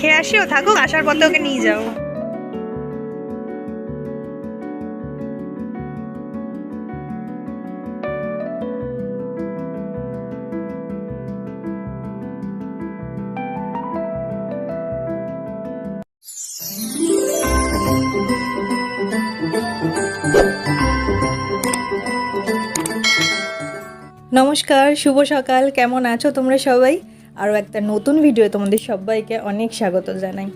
খেয়ে আসি ও থাকুক আসার পথে ওকে নিয়ে যাও। নমস্কার, শুভ সকাল, কেমন আছো তোমরা সবাই? আরও একটা নতুন ভিডিও তোমাদের সবাইকে অনেক স্বাগত জানাই।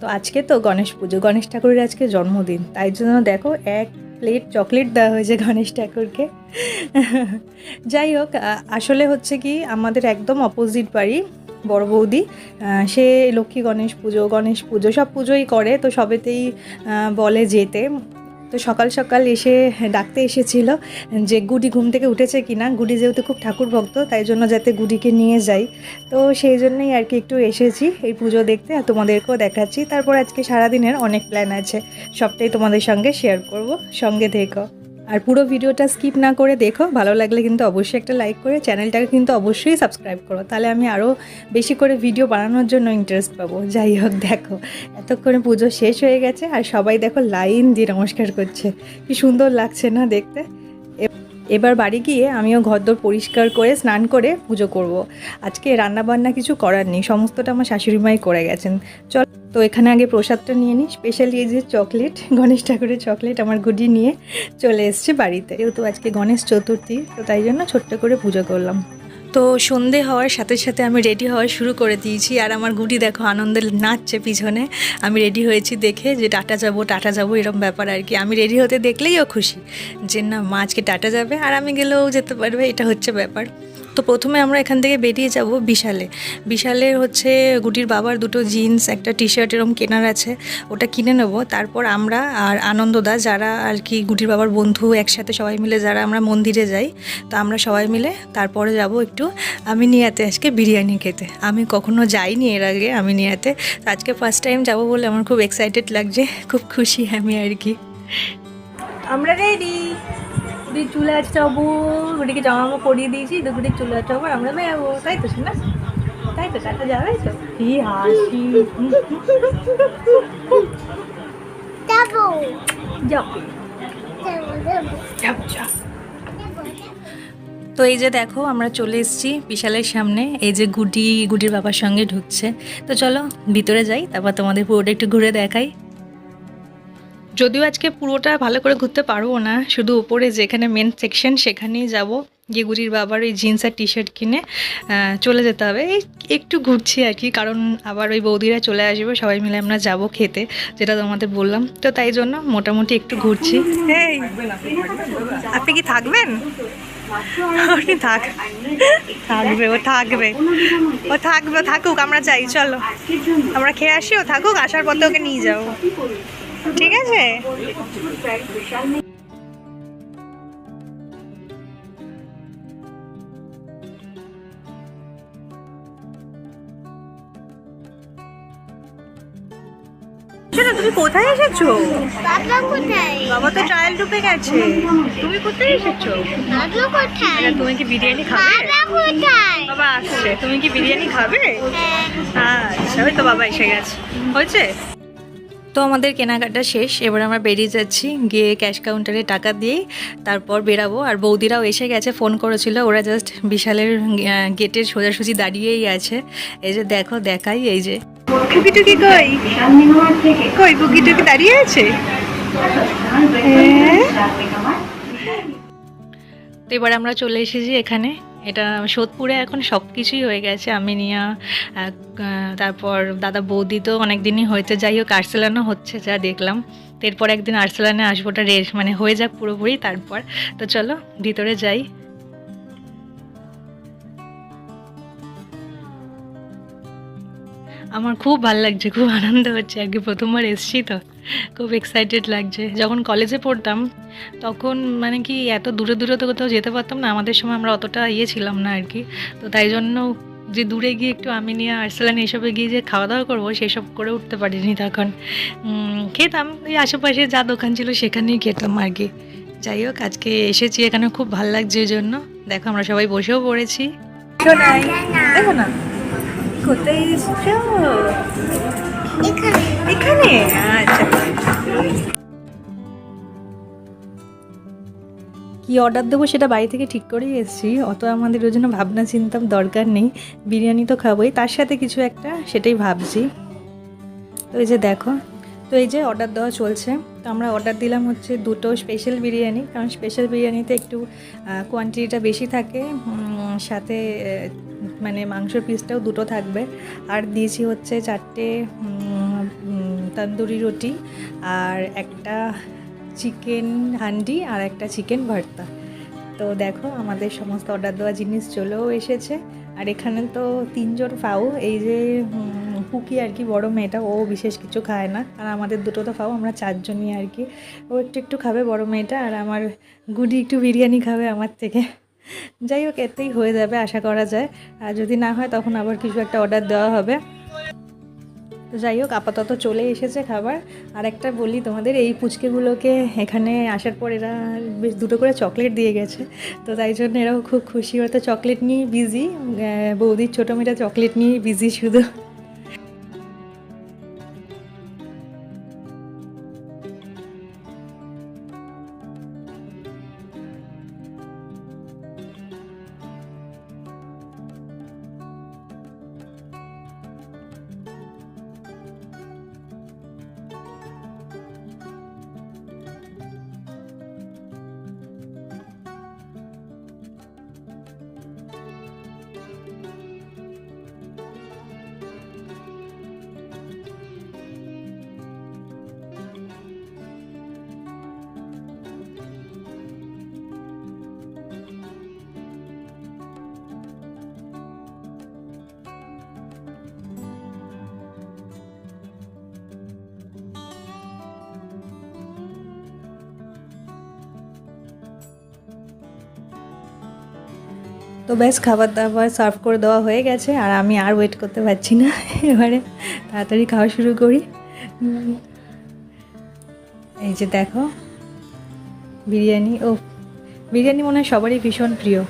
তো আজকে তো গণেশ পুজো, গণেশ ঠাকুরের আজকে জন্মদিন, তাই জন্য দেখো এক প্লেট চকলেট দেওয়া হয়েছে গণেশ ঠাকুরকে। যাই হোক আসলে হচ্ছে কি, আমাদের একদম অপোজিট বাড়ি, বড় বৌদি সে লক্ষ্মী গণেশ পুজো গণেশ পুজো, সব পুজোই করে, তো সবেতেই বলে যেতে। তো সকাল সকাল এসে ডাকতে এসেছিল যে গুডি ঘুম থেকে উঠেছে কিনা। গুডি যেহেতু খুব ঠাকুর ভক্ত, তাই জন্য যাতে গুডিকে নিয়ে যাই। তো সেই জন্যই আর কি একটু এসেছি এই পুজো দেখতে, আর তোমাদেরকেও দেখাচ্ছি। তারপর আজকে সারাদিনের অনেক প্ল্যান আছে, সবটাই তোমাদের সঙ্গে শেয়ার করব। সঙ্গে দেখো আর পুরো ভিডিওটা স্কিপ না করে দেখো, ভালো লাগলে কিন্তু অবশ্যই একটা লাইক করে চ্যানেলটাকে কিন্তু অবশ্যই সাবস্ক্রাইব করো। তাহলে আমি আরও বেশি করে ভিডিও বানানোর জন্য ইন্টারেস্ট পাবো। যাই হোক, দেখো, এতক্ষণে পুজো শেষ হয়ে গেছে আর সবাই দেখো লাইন দিয়ে নমস্কার করছে। কি সুন্দর লাগছে না দেখতে? এবার বাড়ি গিয়ে আমিও ঘরদোর পরিষ্কার করে স্নান করে পুজো করব। আজকে রান্না বান্না কিছু করার নেই, সমস্তটা আমার শাশুড়ি মাই করে গেছেন। চল তো এখানে আগে প্রসাদটা নিয়ে নিই। স্পেশালি এই যে চকলেট গণেশ ঠাকুরের চকলেট আমার গুডি নিয়ে চলে এসছে বাড়িতে। যেহেতু আজকে গণেশ চতুর্থী, তো তাই জন্য ছোট্ট করে পুজো করলাম। তো সন্ধে হওয়ার সাথে সাথে আমি রেডি হওয়া শুরু করে দিয়েছি। আর আমার গুডি দেখো আনন্দে নাচছে পিছনে। আমি রেডি হয়েছি দেখে যে টাটা যাব টাটা যাব এরকম ব্যাপার আর কি। আমি রেডি হতে দেখলেই ও খুশি যে না, মা আজকে টাটা যাবে। আর আমি গেলেও যেতে পারবে, এটা হচ্ছে ব্যাপার। তো প্রথমে আমরা এখান থেকে বেরিয়ে যাব বিশালে। বিশালে হচ্ছে গুটির বাবার দুটো জিন্স, একটা টি শার্ট এরকম কেনার আছে, ওটা কিনে নেব। তারপর আমরা আর আনন্দদা, যারা আর কি গুটির বাবার বন্ধু একসাথে সবাই মিলে যারা আমরা মন্দিরে যাই, তো আমরা সবাই মিলে তারপরে যাব একটু আমি নিয়াতে আজকে বিরিয়ানি খেতে। আমি কখনো যাইনি এর আগে আমি নিয়াতে আজকে ফার্স্ট টাইম যাব বলে আমার খুব এক্সাইটেড লাগছে, খুব খুশি আমি আর কি। আমরা রেডি দুই চুলে আঁচড়াবো গুটিকে জামা পরিয়ে দিয়েছি দুপুরে চুলে আঁচড়াবো আর আমরা বেরোবো তাই তো শোনা তাই তো টাটা যাবে তো কি হাসি। যাব। যাব তো এই যে দেখো আমরা চলে এসেছি বিশালের সামনে। এই যে গুটি গুটির বাবার সঙ্গে ঢুকছে। তো চলো ভিতরে যাই তারপর তোমাদের পুরোটা একটু ঘুরে দেখাই। যদিও আজকে পুরোটা ভালো করে ঘুরতে পারব না, শুধু উপরে যেখানে মেন সেকশন সেখানেই যাব। গিয়ে গুডির বাবার ওই জিন্স আর টি শার্ট কিনে চলে যেতে হবে। এই একটু ঘুরছি আর কি, কারণ আবার ওই বৌদিরা চলে আসবে, সবাই মিলে আমরা যাব খেতে, যেটা তোমাদের বললাম। তো তাই জন্য মোটামুটি একটু ঘুরছি। আপনি কি থাকবেন? থাক, থাকবে, ও থাকবে ও থাকবে, থাকুক, আমরা চাই চলো। আমরা খেয়ে আসি, ও থাকুক, আসার পথে ওকে নিয়ে যাব ঠিক আছে? তুমি কোথায় এসেছ? বাবা কোথায়? বাবা তো ট্রায়াল ডুবে গেছে। তুমি কোথায় এসেছ? বাবা কোথায়? তুমি কি বিরিয়ানি খাবে? বাবা কোথায়? বাবা আসছে। তুমি কি বিরিয়ানি খাবে? হ্যাঁ। আচ্ছা ওই তো বাবা এসে গেছে। হয়েছে? তো আমাদের কেনাকাটা শেষ এবার আমরা বেরিয়ে যাচ্ছি গিয়ে ক্যাশ কাউন্টারে টাকা দিয়ে তারপর বেরাবো। আর বৌদিরাও এসে গেছে ফোন করেছিল ওরা জাস্ট বিশালের গেটের সোজাসুজি দাঁড়িয়েই আছে। এই যে দেখো দেখাই এই যে। টুকি টুকি কই? কই টুকি দাঁড়িয়ে আছে। তো এবার আমরা চলে এসেছি এখানে। এটা সোদপুরে এখন সব কিছুই হয়ে গেছে। আমিনিয়া আহ, আহ, তারপর দাদা বৌদি তো অনেক দিনই হয়েছে। যাই হোক আর্সেলানও হচ্ছে যা দেখলাম। এরপর একদিন আর্সেলানে আসবোটা রেস মানে হয়ে যাক পুরোপুরি তারপর। তো চলো ভিতরে যাই। আমার খুব ভালো লাগছে খুব আনন্দ হচ্ছে। কি প্রথমবার এসছি তো। খুব এক্সাইটেড লাগছে। যখন কলেজে পড়তাম তখন মানে কি এত দূরে দূরে তো কোথাও যেতে পারতাম না আমাদের সময় আমরা অতটা ইয়ে ছিলাম না আর কি। তো তাই জন্য যে দূরে গিয়ে একটু আমি নিয়ে আর্সেলান এসবে গিয়ে যে খাওয়া দাওয়া করব সেসব করে উঠতে পারিনি তখন। খেতাম ওই আশেপাশে যা দোকান ছিল সেখানেই খেতাম আর কি। যাই হোক আজকে এসেছি এখানে খুব ভালো লাগছে এই জন্য। দেখো আমরা সবাই বসেও পড়েছি। দেখো না। কোথায় এসছো? এখানে। আচ্ছা। কি অর্ডার দেবো সেটা বাড়ি থেকে ঠিক করেই এসেছি। অত আমাদের ওই জন্য ভাবনা চিন্তার দরকার নেই। বিরিয়ানি তো খাবোই। তার সাথে কিছু একটা সেটাই ভাবছি। তো এই যে দেখো, তো এই যে অর্ডার দেওয়া চলছে। তো আমরা অর্ডার দিলাম হচ্ছে দুটো স্পেশাল বিরিয়ানি। কারণ স্পেশাল বিরিয়ানিতে একটু কোয়ান্টিটিটা বেশি থাকে। সাথে মানে মাংসের পিসটাও দুটো থাকবে। আর দিয়েছি হচ্ছে চারটে তন্দুরি রুটি। আর একটা চিকেন হান্ডি আর একটা চিকেন ভর্তা। তো দেখো আমাদের সমস্ত অর্ডার দেওয়া জিনিস চলেও এসেছে। আর এখানে তো তিনজন পাও এই যে কুকি আর কি বড় মেয়েটা, ও বিশেষ কিছু খায় না। আর আমাদের দুটো তো পাও আমরা চারজনই আর কি। ও একটু একটু খাবে বড় মেয়েটা, আর আমার গুডি একটু বিরিয়ানি খাবে আমার থেকে। যাই হোক, এতেই হয়ে যাবে, আশা করা যায়। আর যদি না হয়, তখন আবার কিছু একটা অর্ডার দেওয়া হবে। তো যাই হোক, আপাতত চলে এসেছে খাবার। আর একটা বলি তোমাদের, এই পুচকেগুলোকে এখানে আসার পর এরা বেশ দুটো করে চকলেট দিয়ে গেছে। তো তাই জন্য এরাও খুব খুশি। হয়তো চকলেট নিয়ে বিজি বৌদির ছোটো মেয়েটা চকলেট নিয়ে বিজি শুধু। তো ব্যাস খাবার দাবার সার্ভ করে দেওয়া হয়ে গেছে আর আমি আর ওয়েট করতে পারছি না। এবারে তাড়াতাড়ি খাওয়া শুরু করি। এই যে দেখো, বিরিয়ানি ও বিরিয়ানি মনে হয় সবারই ভীষণ প্রিয়।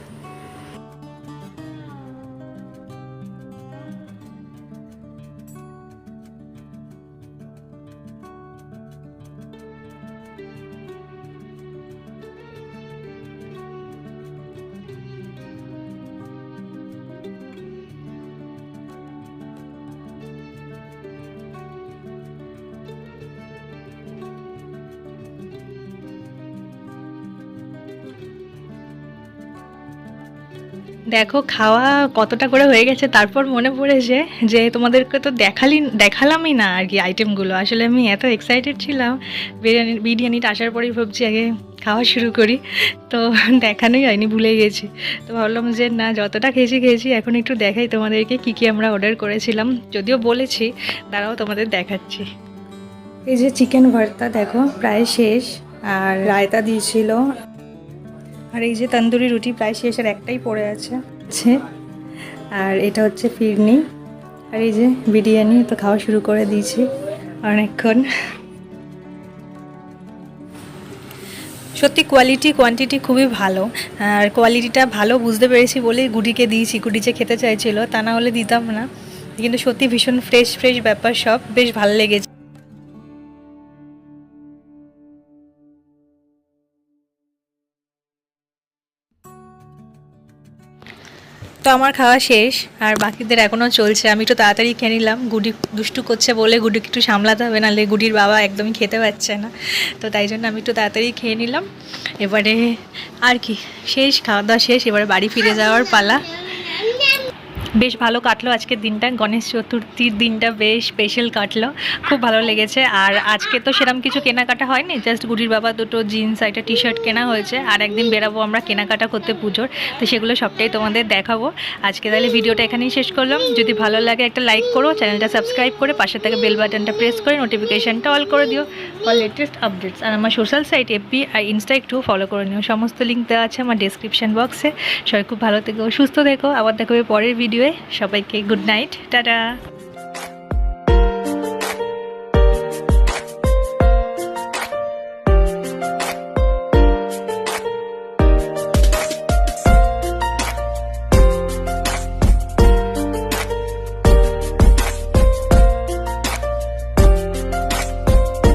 দেখো, খাওয়া কতটা করে হয়ে গেছে, তারপর মনে পড়েছে যে তোমাদেরকে তো দেখালি, দেখালামই না আর কি আইটেমগুলো আসলে আমি এত এক্সাইটেড ছিলাম, বিরিয়ানি, বিরিয়ানিটা আসার পরেই ভাবছি আগে খাওয়া শুরু করি। তো দেখানোই হয়নি ভুলে গেছি। তো ভাবলাম যে না, যতটা খেয়েছি খেয়েছি, এখন একটু দেখাই তোমাদেরকে কী কী আমরা অর্ডার করেছিলাম। যদিও বলেছি, দাঁড়াও তোমাদের দেখাচ্ছি। এই যে চিকেন ভর্তা, দেখো, প্রায় শেষ। আর রায়তা দিয়েছিল আর এই যে তন্দুরি রুটি প্রায় শেষের একটাই পড়ে আছে। আর এটা হচ্ছে ফিরনি। আর এই যে বিরিয়ানি তো খাওয়া শুরু করে দিয়েছি অনেকক্ষণ। সত্যি কোয়ালিটি কোয়ান্টিটি খুবই ভালো। আর কোয়ালিটিটা ভালো বুঝতে পেরেছি বলেই গুডিকে দিয়েছি। গুডি যে খেতে চাইছিল তা না হলে দিতাম না। কিন্তু সত্যি ভীষণ ফ্রেশ ফ্রেশ ব্যাপার সব। বেশ ভালো লেগেছে। তো আমার খাওয়া শেষ, আর বাকিদের এখনও চলছে। আমি একটু তাড়াতাড়ি খেয়ে নিলাম। গুডি দুষ্টু করছে বলে গুডিকে একটু সামলাতে হবে, নাহলে গুডির বাবা একদমই খেতে পারছে না। তো তাই জন্য আমি একটু তাড়াতাড়ি খেয়ে নিলাম। এবারে আর কি, শেষ, খাওয়া দাওয়া শেষ, এবারে বাড়ি ফিরে যাওয়ার পালা। বেশ ভালো কাটলো আজকের দিনটা। গণেশ চতুর্থীর দিনটা বেশ স্পেশাল কাটলো। খুব ভালো লেগেছে। আর আজকে তো সেরকম কিছু কেনাকাটা হয়নি। জাস্ট গুডির বাবা দুটো জিন্স একটা টি শার্ট কেনা হয়েছে। আর একদিন বেরাবো আমরা কেনাকাটা করতে পুজোর। তো সেগুলো সবটাই তোমাদের দেখাবো। আজকে তাহলে ভিডিওটা এখানেই শেষ করলাম। যদি ভালো লাগে একটা লাইক করো চ্যানেলটা সাবস্ক্রাইব করে পাশে থেকে বেল বাটনটা প্রেস করে নোটিফিকেশানটা অল করে দিও। অল লেটেস্ট আপডেটস আর আমার সোশ্যাল সাইট এপি আর ইনস্টা একটু ফলো করে নিও। সমস্ত লিঙ্ক দেওয়া আছে আমার ডিসক্রিপশন বক্সে সবাই খুব ভালো থেকো, সুস্থ থেকো। আবার দেখাবে পরের ভিডিওয়ে সবাইকে গুড নাইট টাটা